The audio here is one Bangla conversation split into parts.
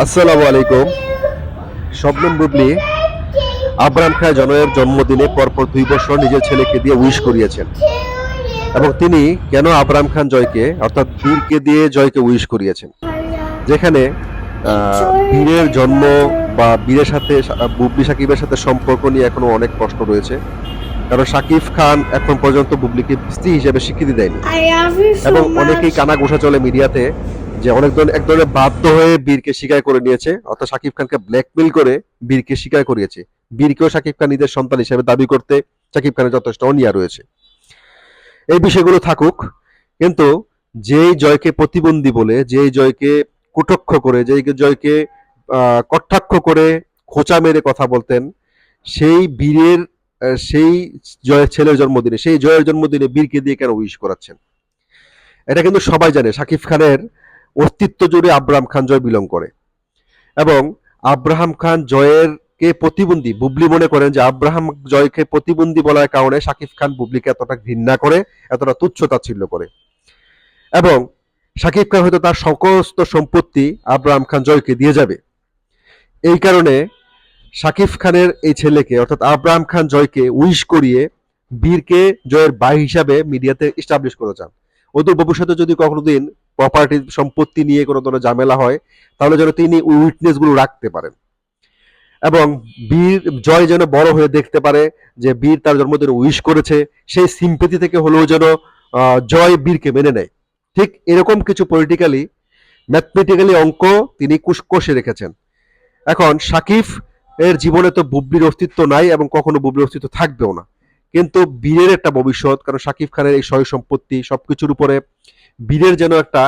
আসসালামু আলাইকুম। শবনম বুবলি আব্রাহাম খান জনয়ের জন্মদিনে পরপর দুই বছর নিজের ছেলেকে দিয়ে উইশ করিয়েছেন। এবং তিনি কেন আব্রাহাম খান জয়কে অর্থাৎ বীরকে দিয়ে জয়কে উইশ করিয়েছেন? যেখানে বীরের জন্ম বা বীরের সাথে বুবলি সাকিবের সাথে সম্পর্ক নিয়ে এখনও অনেক প্রশ্ন রয়েছে। কারণ সাকিব খান এখন পর্যন্ত বুবলিকে স্ত্রী হিসেবে স্বীকৃতি দেয়নি। এবং অনেকেই কানা ঘোষা চলে মিডিয়াতে। যে অনেক ধরনের এক ধরনের বাধ্য হয়ে বীরকে স্বীকার করে নিয়েছে। অর্থাৎ শাকিব খানকে ব্ল্যাকমেল করে বীরকে স্বীকার করিয়েছে। বীরকেও শাকিব খান নিজের সন্তান হিসেবে দাবি করতে শাকিব খানের যথেষ্ট অনিয়া রয়েছে। এই বিষয়গুলো থাকুক, কিন্তু যেই জয়কে প্রতিবন্ধী বলে, যেই জয়কে কুটক্ষ করে, যেই জয়কে কটাক্ষ করে খোঁচা মেরে কথা বলতেন, সেই বীরের সেই জয়ের ছেলের জন্মদিনে, সেই জয়ের জন্মদিনে বীরকে দিয়ে কেন উইশ করাচ্ছেন? এটা কিন্তু সবাই জানে শাকিব খানের অস্তিত্ব জুড়ে আব্রাহাম খান জয় বিলং করে। এবং আব্রাহাম খান জয়ের কে প্রতিবন্ধী, বুবলি মনে করেন যে আব্রাহাম জয়কে প্রতিবন্ধী বলার কারণে শাকিব খান বুবলিকে এতটা ঘৃণা করে, এতটা তুচ্ছ তাচ্ছিল্য করে। এবং শাকিব খান হয়তো তার সমস্ত সম্পত্তি আব্রাহাম খান জয়কে দিয়ে যাবে। এই কারণে শাকিব খানের এই ছেলেকে, অর্থাৎ আব্রাহাম খান জয়কে উইশ করিয়ে বীরকে জয়ের ভাই হিসাবে মিডিয়াতে ইস্টাবলিশ করে চান অদূর ভবিষ্যতে যদি কখনো দিন প্রপার্টি সম্পত্তি নিয়ে কোনো ধরনের ঝামেলা হয়, তাহলে যেন তিনি উইটনেসগুলো রাখতে পারেন। এবং বীর, জয় যেন বড় হয়ে দেখতে পারে যে বীর তার জন্মদিনে উইশ করেছে, সেই সিম্পেথি থেকে হলেও যেন জয় বীরকে মেনে নেয়। ঠিক এরকম কিছু পলিটিক্যালি ম্যাথমেটিক্যালি অঙ্ক তিনি কুশকষে রেখেছেন। এখন সাকিব এর জীবনে তো বুবলির অস্তিত্ব নাই এবং কখনো বুবলির অস্তিত্ব থাকবেও না। কিন্তু বীরের একটা ভবিষ্যৎ, কারণ সাকিব খানের এই সয় সম্পত্তি সবকিছুর উপরে বীরের যেন একটা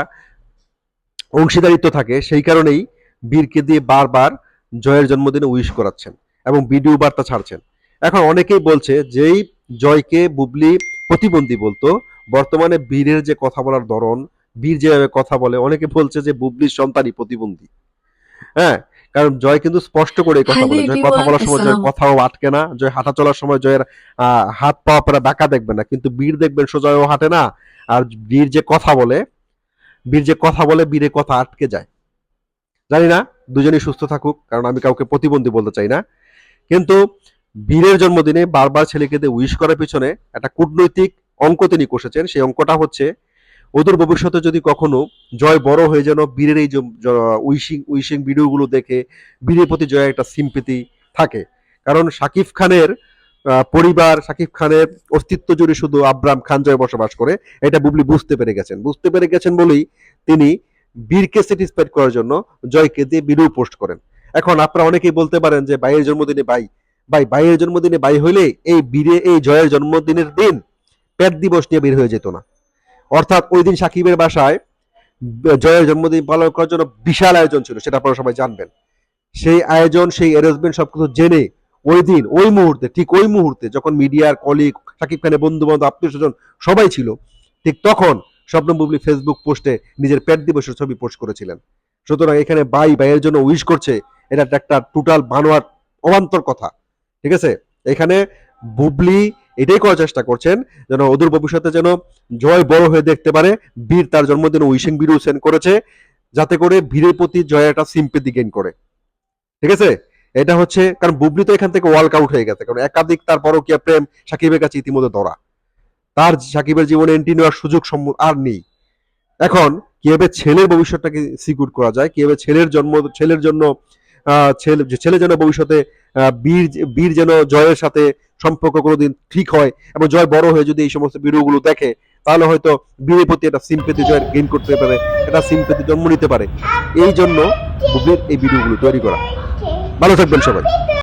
অংশীদারিত্ব থাকে, সেই কারণেই বীরকে দিয়ে বারবার জয়ের জন্মদিনে উইশ করাচ্ছেন এবং ভিডিও বার্তা ছাড়ছেন। এখন অনেকেই বলছে, যেই জয়কে বুবলি প্রতিবন্ধী বলতো, বর্তমানে বীরের যে কথা বলার ধরন, বীর যেভাবে কথা বলে, অনেকে বলছে যে বুবলির সন্তানই প্রতিবন্ধী। হ্যাঁ কারণ জয় কিন্তু স্পষ্ট করে এই কথা বলে জয় কথা বলার সময় জয় কথাও আটকে না জয় হাঁটা চলার সময় জয়ের আহ, হাত পা আপনারা বাঁকা দেখবেন না কিন্তু বীর দেখবেন সোজাও হাঁটে না আর বীর যে কথা বলে বীর যে কথা বলে বীরের কথা আটকে যায়। জানি না দুজনেই সুস্থ থাকুক কারণ আমি কাউকে প্রতিবন্ধী বলতে চাই না কিন্তু বীরের জন্মদিনে বারবার ছেলেকে দিয়ে উইশ করার পিছনে একটা কূটনৈতিক অঙ্ক তিনি কষেছেন সেই অঙ্কটা হচ্ছে অদূর ভবিষ্যতে যদি কখনো জয় বড় হয়ে যেন বীরের এই উইশিং উইশিং ভিডিওগুলো দেখে বীরের প্রতি জয়ের একটা সিম্পেতি থাকে। কারণ শাকিব খানের পরিবার, শাকিব খানের অস্তিত্ব জুড়ে শুধু আব্রাম খান জয় বসবাস করে, এটা বুবলি বুঝতে পেরে গেছেন। বুঝতে পেরে গেছেন বলেই তিনি বীরকে স্যাটিসফাইড করার জন্য জয়কে দিয়ে ভিডিও পোস্ট করেন। এখন আপনারা অনেকেই বলতে পারেন যে, ভাইয়ের জন্মদিনে ভাই ভাই, ভাইয়ের জন্মদিনে ভাই হইলে এই বীরে, এই জয়ের জন্মদিনের দিন, পেট দিবস নিয়ে বের হয়ে যেত না। অর্থাৎ ওই দিন সাকিবের বাসায় জয়ের জন্মদিন পালন করার জন্য বিশাল আয়োজন ছিল, সেটা আপনারা সবাই জানবেন। সেই আয়োজন, সেই অ্যারেঞ্জমেন্ট সবকিছু জেনে ওই দিন, ওই মুহূর্তে, ঠিক ওই মুহূর্তে যখন মিডিয়ার কলিগ সাকিব খানের বন্ধু বান্ধব আত্মীয় স্বজন সবাই ছিল, ঠিক তখন স্বপ্ন বুবলি ফেসবুক পোস্টে নিজের পেট দিবসের ছবি পোস্ট করেছিলেন। সুতরাং এখানে ভাই ভাইয়ের জন্য উইশ করছে, এটা একটা টোটাল বানোয়ার অবান্তর কথা, ঠিক আছে? এখানে বুবলি এটাই করার চেষ্টা করছেন, যেন অদূর ভবিষ্যতে যেন জয় বড় হয়ে দেখতে পারে। বীর তার জন্মদিনে উইশিং ভিডিও সেন্ড করেছে, যাতে করে বীরের প্রতি জয় একটা সিম্পেথি গেইন করে। ঠিক আছে? এটা হচ্ছে, কারণ বুবলি তো এখান থেকে ওয়ার্ল্ড আউট হয়ে গেছে, কারণ একাধিক তার পরকীয়া প্রেম, সাকিবের কাছে ইতিমধ্যে ধরা। তার সাকিবের জীবনে এন্ট্রি নেওয়ার সুযোগ আর নেই। এখন কীভাবে ছেলের ভবিষ্যৎটাকে সিকিউর করা যায়, কীভাবে ছেলের জন্ম, ছেলের জন্য ছেলে ছেলে যেন ভবিষ্যতে বীর বীর যেন জয়ের সাথে সম্পর্ক কোনোদিন ঠিক হয় এবং জয় বড় হয়ে যদি এই সমস্ত ভিডিওগুলো দেখে, তাহলে হয়তো বীরের প্রতি একটা সিম্পেতি জয়ের গেইন করতে পারে, একটা সিম্পেতি জন্ম নিতে পারে। এই জন্য বুবলির এই ভিডিওগুলো তৈরি করা। ভালো থাকবেন সবাই।